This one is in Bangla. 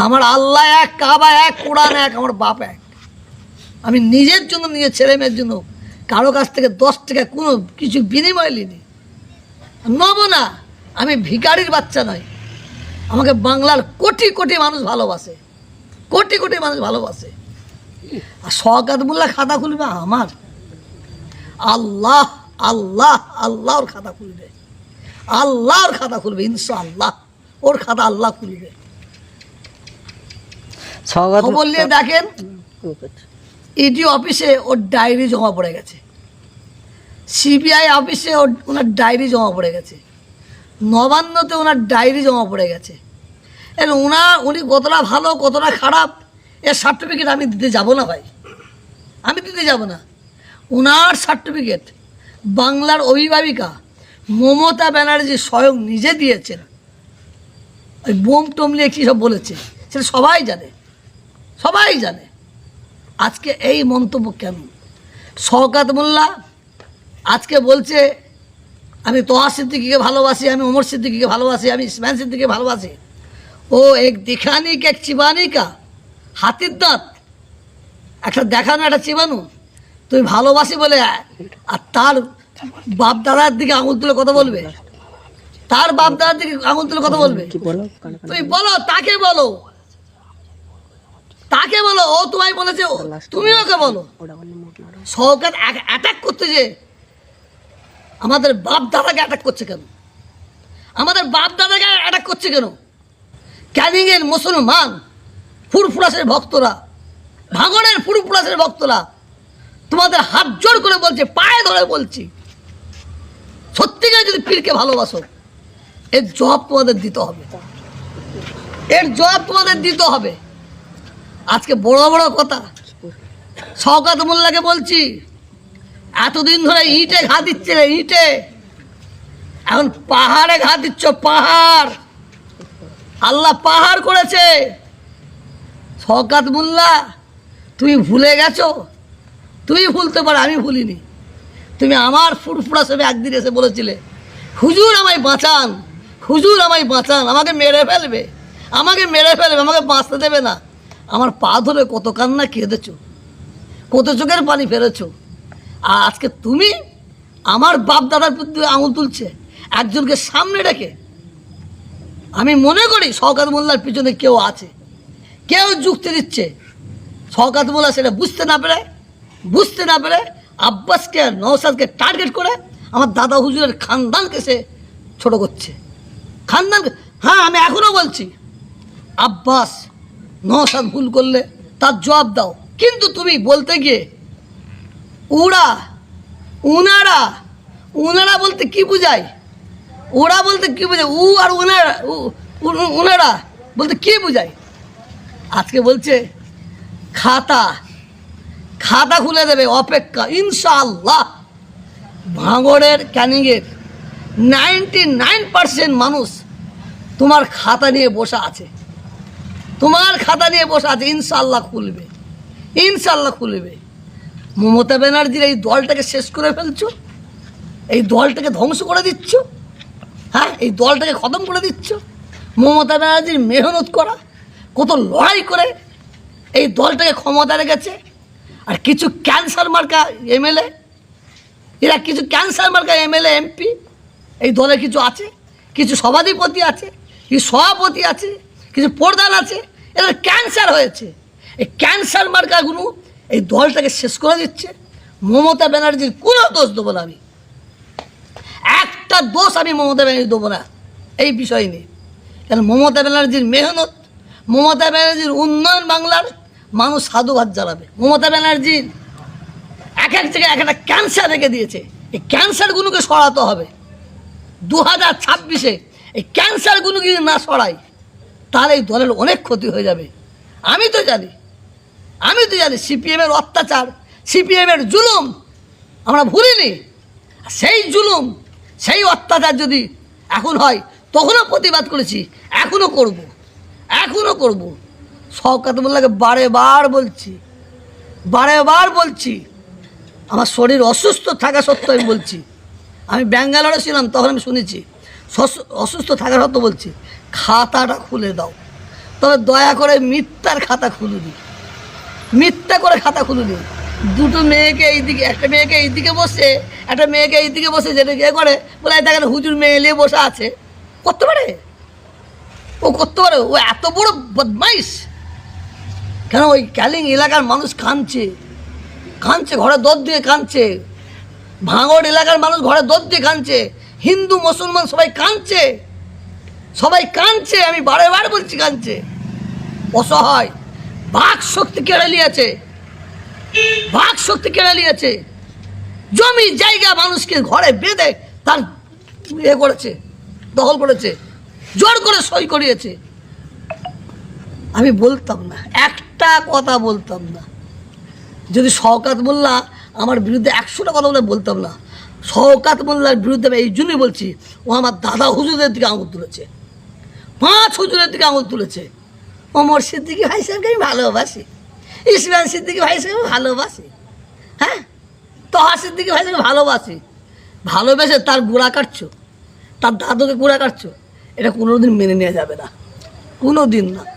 আমার আল্লাহ এক, কাবা এক, কোরআন এক, আমার বাপ এক। আমি নিজের জন্য, নিজের ছেলে মেয়ের জন্য কারও কাছ থেকে দশ টাকা কোনো কিছু বিনিময় নিইনি। নব না, আমি ভিখারির বাচ্চা নয়। আমাকে বাংলার কোটি কোটি মানুষ ভালোবাসে। কোটি কোটি মানুষ ভালোবাসে। আর শওকাত মোল্লা খাতা খুলবে আমার। আল্লাহ আল্লাহ, আল্লাহর খাতা খুলবে। আল্লাহর খাতা খুলবে ইনশা আল্লাহ ওর খাতা আল্লাহ খুলবে। খবর নিয়ে দেখেন ইডি অফিসে ওর ডায়েরি জমা পড়ে গেছে। সিবিআই অফিসে ওর ওনার ডায়েরি জমা পড়ে গেছে। নবান্নতে ওনার ডায়েরি জমা পড়ে গেছে। এর ওনার উনি কতটা ভালো কতটা খারাপ এর সার্টিফিকেট আমি দিতে যাব না ভাই। আমি দিতে যাব না। ওনার সার্টিফিকেট বাংলার অভিভাবিকা মমতা ব্যানার্জি স্বয়ং নিজে দিয়েছেন। ওই বোম টোম নিয়ে কী সব বলেছে সেটা সবাই জানে। সবাই জানে। আজকে এই মন্তব্য কেন? শওকাত মোল্লা আজকে বলছে আমি তোহা সিদ্দিকিকে ভালোবাসি আমি ওমর সিদ্দিকিকে ভালোবাসি আমি ইসমান সিদ্দিকে ভালোবাসি। ও এক দিখানিক এক চিবানিকা হাতির দাঁত। একটা দেখানো একটা চিবানু। তুই ভালোবাসি বলে আর তার বাপ দাদার দিকে আঙুল তুলে কথা বলবে? তার বাপ দাদার দিকে আঙুল তুলে কথা বলবে? তুমি বলো তাকে বলো। তাকে বলো ও তোমায় বলেছে তুমি ওকে বলো। সরকার অ্যাটাক করতে যে আমাদের বাপ দাদাকে অ্যাটাক করছে কেন? আমাদের বাপ দাদাকে অ্যাটাক করছে কেন? ক্যানিংয়ের মুসলমান ফুরফুরাসের ভক্তরা ভাঙনের ফুরফুরাসের ভক্তরা তোমাদের হাত জোর করে বলছে পায়ে ধরে বলছি। সত্যিকার যদি পীরকে ভালোবাসো এর জবাব তোমাদের দিতে হবে। এর জবাব তোমাদের দিতে হবে। আজকে বড় বড় কথা। শওকাত মোল্লাকে বলছি, এতদিন ধরে ইটে ঘা দিচ্ছে রে ইটে। এখন পাহাড়ে ঘা দিচ্ছ, পাহাড়। আল্লাহ পাহাড় করেছে। শওকাত মোল্লা, তুমি ভুলে গেছো? তুমি ভুলতে পারো, আমি ভুলিনি। তুমি আমার ফুরফুরা সবে একদিন এসে বলেছিলে, হুজুর আমায় বাঁচান, হুজুর আমায় বাঁচান, আমাকে মেরে ফেলবে, আমাকে মেরে ফেলবে, আমাকে বাঁচতে দেবে না। আমার পা ধরে কত কান্না কেঁদেছো কত চোখের পানি ফেলেছো। আর আজকে তুমি আমার বাপ দাদার প্রতি আঙুল তুলছে, একজনকে সামনে রেখে আমি মনে করি শওকাত মোল্লার পিছনে কেউ আছে, কেউ যুক্তি দিচ্ছে। শওকাত মোল্লা সেটা বুঝতে না পেরে, বুঝতে না পেরে আব্বাসকে আর নওসাদকে টার্গেট করে আমার দাদা হুজুরের খানদানকে সে ছোট করছে। খানদানকে হ্যাঁ আমি এখনও বলছি, আব্বাস নওসাদ ভুল করলে তার জবাব দাও। কিন্তু তুমি বলতে গিয়ে ওরা, উনারা উনারা বলতে কি বোঝায়? ওরা বলতে কি বোঝায়? উ আর উনারা উনারা বলতে কি বোঝায়? আজকে বলছে, খাতা খাতা খুলে দেবে অপেক্ষা, ইনশাআল্লাহ। ভাঙড়ের ক্যানিংয়ের নাইনটি নাইন পার্সেন্ট মানুষ তোমার খাতা নিয়ে বসে আছে। তোমার খাতা নিয়ে বসে আছে ইনশাল্লাহ খুলবে। ইনশাল্লাহ খুলবে। মমতা ব্যানার্জির এই দলটাকে শেষ করে ফেলছো? এই দলটাকে ধ্বংস করে দিচ্ছ? হ্যাঁ এই দলটাকে খতম করে দিচ্ছ? মমতা ব্যানার্জির মেহনত করা, কত লড়াই করে এই দলটাকে ক্ষমতা রেখেছে? আর কিছু ক্যান্সার মার্কা এমএলএ, এরা কিছু ক্যান্সার মার্কা এমএলএ, এমপি, এই দলে কিছু আছে? কিছু সভাধিপতি আছে? কিছু সভাপতি আছে? কিছু প্রধান আছে, এদের ক্যান্সার হয়েছে। এই ক্যান্সার মার্কাগুলো এই দলটাকে শেষ করে দিচ্ছে। মমতা ব্যানার্জির কোনো দোষ দেবো না আমি। একটা দোষ আমি মমতা ব্যানার্জি দেবো না, এই বিষয় নিয়ে। কেন মমতা ব্যানার্জির মেহনত, মমতা ব্যানার্জির উন্নয়ন বাংলার মানুষ সাধুবাদ জ্বালাবে। মমতা ব্যানার্জির এক এক জায়গায় এক একটা ক্যান্সার রেখে দিয়েছে। এই ক্যান্সারগুলোকে সরাতে হবে। দু হাজার ছাব্বিশে এই ক্যান্সারগুলো যদি না সরাই তাহলে এই দলের অনেক ক্ষতি হয়ে যাবে। আমি তো জানি, আমি তো জানি সিপিএমের অত্যাচার, সিপিএমের জুলুম আমরা ভুলিনি। সেই জুলুম, সেই অত্যাচার যদি এখন হয়, তখনও প্রতিবাদ করেছি, এখনও করব এখনও করব। শওকাত মোল্লাকে বারে বার বলছি বারে বার বলছি, আমার শরীর অসুস্থ থাকা সত্ত্বেও আমি বলছি, আমি ব্যাঙ্গালোরে ছিলাম তখন আমি শুনেছি। অসুস্থ থাকা সত্ত্বেও বলছি, খাতাটা খুলে দাও। তবে দয়া করে মিথ্যার খাতা খুলে খুলুনি মিথ্যা করে খাতা খুলে খুলুনি দুটো মেয়েকে এইদিকে, একটা মেয়েকে এইদিকে বসে, একটা মেয়েকে এইদিকে বসে যেটা ইয়ে করে, বলে দেখেন, হুজুর মেয়ে নিয়ে বসে আছে। করতে পারে? ও করতে পারে? ও এত বড় বদমাইশ! কেন ওই ক্যালিং এলাকার মানুষ কাঁদছে? কাঁদছে, ঘরে দর দিয়ে কাঁদছে। ভাঙড় এলাকার মানুষ ঘরে দর দিয়ে কাঁদছে। হিন্দু, মুসলমান সবাই কাঁদছে। সবাই কাঁদছে, আমি বারে বার বলছি কাঁদছে। অসহায়। বাক শক্তি কেড়ে নিয়েছে। বাক শক্তি কেড়ে নিয়েছে। জমি, জায়গা মানুষকে ঘরে বেঁধে তার এ করেছে, দখল করেছে, জোর করে সই করিয়েছে। আমি বলতাম না, একটা কথা বলতাম না। যদি শওকাত মোল্লা আমার বিরুদ্ধে একশোটা কথা বলে বলতাম না শওকাত মোল্লার বিরুদ্ধে আমি এই জন্যই বলছি, ও আমার দাদা হুজুরের দিকে আঙুল তুলেছে। পাঁচ হুজুরের দিকে আঙুল তুলেছে। ওমর সিদ্দিকি ভাই সাহেবকে আমি ভালোবাসি। ইসমান সিদ্দিকি ভাই সাহেব ভালোবাসি। হ্যাঁ? তহা সিদ্দিকি ভাই সাহেবকে ভালোবাসি। ভালোবেসে তার গোড়া কাটছো, তার দাদুকে গোড়া কাটছো, এটা কোনোদিন মেনে নেওয়া যাবে না। কোনো দিন না।